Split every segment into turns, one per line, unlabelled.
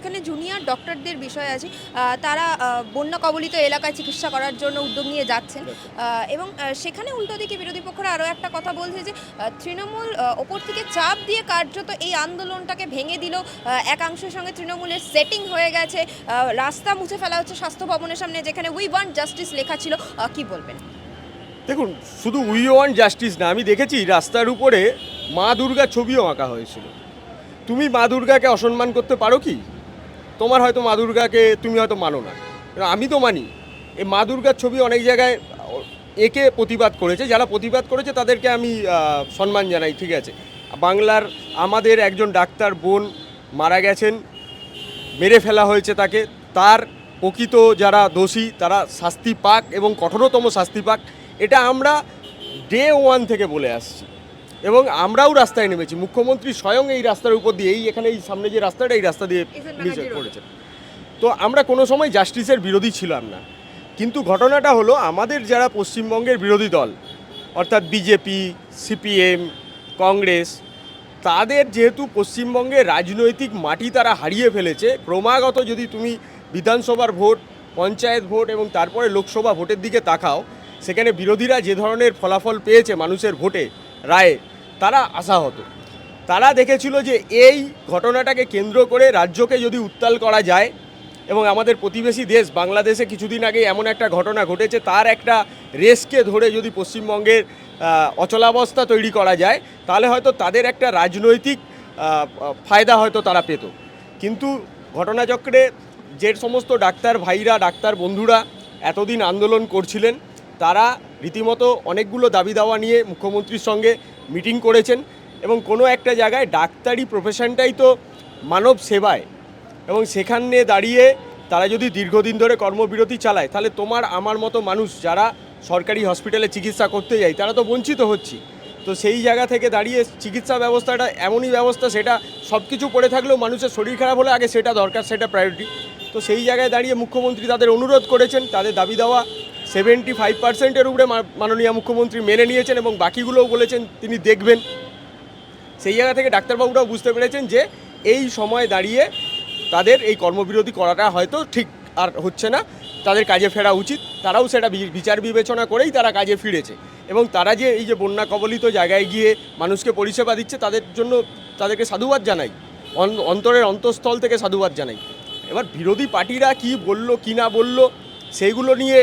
যেখানে জুনিয়র ডক্টরদের বিষয় আছে। তারা বন্যা কবলিত এলাকায় চিকিৎসা করার জন্য উদ্যোগ নিয়ে যাচ্ছেন। এবং সেখানে উল্টো দিকে বিরোধী পক্ষরা আরও একটা কথা বলছে যে তৃণমূল ওপর থেকে চাপ দিয়ে কার্যত এই আন্দোলনটাকে ভেঙে দিল। একাংশের সঙ্গে তৃণমূলের সেটিং হয়ে গেছে। রাস্তা মুছে ফেলা হচ্ছে স্বাস্থ্য ভবনের সামনে, যেখানে উই ওয়ান্ট জাস্টিস লেখা ছিল। কি বলবেন?
দেখুন, শুধু উই ওয়ান জাস্টিস না, আমি দেখেছি রাস্তার উপরে মা দুর্গার ছবিও আঁকা হয়েছিল। তুমি মা দুর্গাকে অসম্মান করতে পারো কি? তোমার হয়তো মা দুর্গাকে তুমি হয়তো মানো না। আমি তো মানি। এই মা দুর্গার ছবি অনেক জায়গায় একে প্রতিবাদ করেছে। যারা প্রতিবাদ করেছে তাদেরকে আমি সম্মান জানাই, ঠিক আছে। বাংলার আমাদের একজন ডাক্তার বোন মারা গেছেন, মেরে ফেলা হয়েছে তাকে। তার প্রকৃত যারা দোষী, তারা শাস্তি পাক এবং কঠোরতম শাস্তি পাক। এটা আমরা ডে ওয়ান থেকে বলে আসছি। এবং আমরাও রাস্তায় নেমেছি। মুখ্যমন্ত্রী স্বয়ং এই রাস্তার উপর দিয়ে এই এখানে এই সামনে যে রাস্তাটা এই রাস্তা দিয়ে নিচে করেছেন তো আমরা কোনো সময় জাস্টিসের বিরোধী ছিলাম না। কিন্তু ঘটনাটা হলো আমাদের যারা পশ্চিমবঙ্গের বিরোধী দল অর্থাৎ বিজেপি সিপিএম কংগ্রেস তাদের যেহেতু পশ্চিমবঙ্গের রাজনৈতিক মাটি তারা হারিয়ে ফেলেছে ক্রমাগত যদি তুমি বিধানসভার ভোট পঞ্চায়েত ভোট এবং তারপরে লোকসভা ভোটের দিকে তাকাও সেখানে বিরোধীরা যে ধরনের ফলাফল পেয়েছে মানুষের ভোটে রায়ে তারা আশাহত। তারা দেখেছিল যে এই ঘটনাটাকে কেন্দ্র করে রাজ্যকে যদি উত্তাল করা যায় এবং আমাদের প্রতিবেশী দেশ বাংলাদেশে কিছুদিন আগে এমন একটা ঘটনা ঘটেছে, তার একটা রেসকে ধরে যদি পশ্চিমবঙ্গের অচলাবস্থা তৈরি করা যায়, তাহলে হয়তো তাদের একটা রাজনৈতিক ফায়দা হয়তো তারা পেত। কিন্তু ঘটনাচক্রে যে সমস্ত ডাক্তার ভাইরা, ডাক্তার বন্ধুরা এতদিন আন্দোলন করছিলেন, তারা রীতিমতো অনেকগুলো দাবি দাওয়া নিয়ে মুখ্যমন্ত্রীর সঙ্গে মিটিং করেছেন এবং কোনো একটা জায়গায় ডাক্তারি প্রফেশনটাই তো মানব সেবায়। এবং সেখানে দাঁড়িয়ে তারা যদি দীর্ঘদিন ধরে কর্মবিরতি চালায়, তাহলে তোমার, আমার মতো মানুষ যারা সরকারি হসপিটালে চিকিৎসা করতে যায়, তারা তো বঞ্চিত হচ্ছি। তো সেই জায়গা থেকে দাঁড়িয়ে চিকিৎসা ব্যবস্থাটা এমনই ব্যবস্থা, সেটা সব কিছু পড়ে থাকলেও মানুষের শরীর খারাপ হলে আগে সেটা দরকার, সেটা প্রায়োরিটি তো সেই জায়গায় দাঁড়িয়ে মুখ্যমন্ত্রী তাদের অনুরোধ করেছেন, তাদের দাবি দেওয়া সেভেন্টি ফাইভ পার্সেন্টের উপরে মাননীয় মুখ্যমন্ত্রী মেনে নিয়েছেন এবং বাকিগুলোও বলেছেন তিনি দেখবেন। সেই জায়গা থেকে ডাক্তারবাবুরাও বুঝতে পেরেছেন যে এই সময় দাঁড়িয়ে তাদের এই কর্মবিরতি করাটা হয়তো ঠিক আর হচ্ছে না। তাদের কাজে ফেরা উচিত। তারাও সেটা বিচার বিবেচনা করেই তারা কাজে ফিরেছে। এবং তারা যে এই যে বন্যা কবলিত জায়গায় গিয়ে মানুষকে পরিষেবা দিচ্ছে, তাদের জন্য তাদেরকে সাধুবাদ জানাই। অন- অন্তরের অন্তঃস্থল থেকে সাধুবাদ জানাই। এবার বিরোধী পার্টিরা কি বলল, কি না বলল সেইগুলো নিয়ে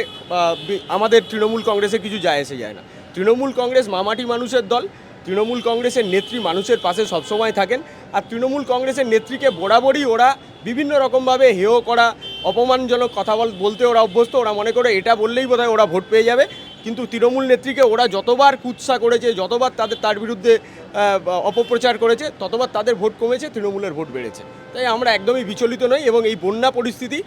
আমাদের তৃণমূল কংগ্রেসের কিছু যায় এসে যায় না। তৃণমূল কংগ্রেস মামাটি মানুষের দল, তৃণমূল কংগ্রেসের নেত্রী মানুষের পাশে সবসময় থাকেন, আর তৃণমূল কংগ্রেসের নেত্রীকে বরাবরই ওরা বিভিন্ন রকমভাবে হেয় করা, অপমানজনক কথা বল, বলতে ওরা অভ্যস্ত, ওরা মনে করে এটা বললেই বোধহয় ওরা ভোট পেয়ে যাবে। কিন্তু তৃণমূল নেত্রীকে ওরা যতবার কুৎসা করেছে, যতবার তাদের, তার বিরুদ্ধে অপপ্রচার করেছে, ততবার তাদের ভোট কমেছে, তৃণমূলের ভোট বেড়েছে। তাই আমরা একদমই বিচলিত নই এবং এই বন্যা পরিস্থিতি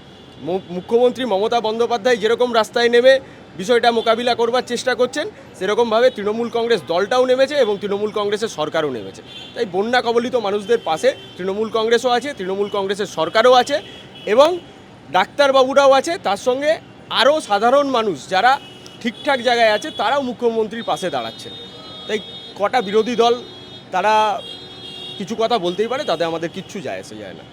মুখ্যমন্ত্রী মমতা বন্দ্যোপাধ্যায় যেরকম রাস্তায় নেমে বিষয়টা মোকাবিলা করবার চেষ্টা করছেন, সেরকমভাবে তৃণমূল কংগ্রেস দলটাও নেমেছে এবং তৃণমূল কংগ্রেসের সরকারও নেমেছে। তাই বন্যা কবলিত মানুষদের পাশে তৃণমূল কংগ্রেসও আছে, তৃণমূল কংগ্রেসের সরকারও আছে এবং ডাক্তারবাবুরাও আছে। তার সঙ্গে আরও সাধারণ মানুষ যারা ঠিকঠাক জায়গায় আছে, তারাও মুখ্যমন্ত্রীর পাশে দাঁড়াচ্ছেন। তাই কটা বিরোধী দল, তারা কিছু কথা বলতেই পারে, তাতে আমাদের কিচ্ছু যায় আসে যায় না।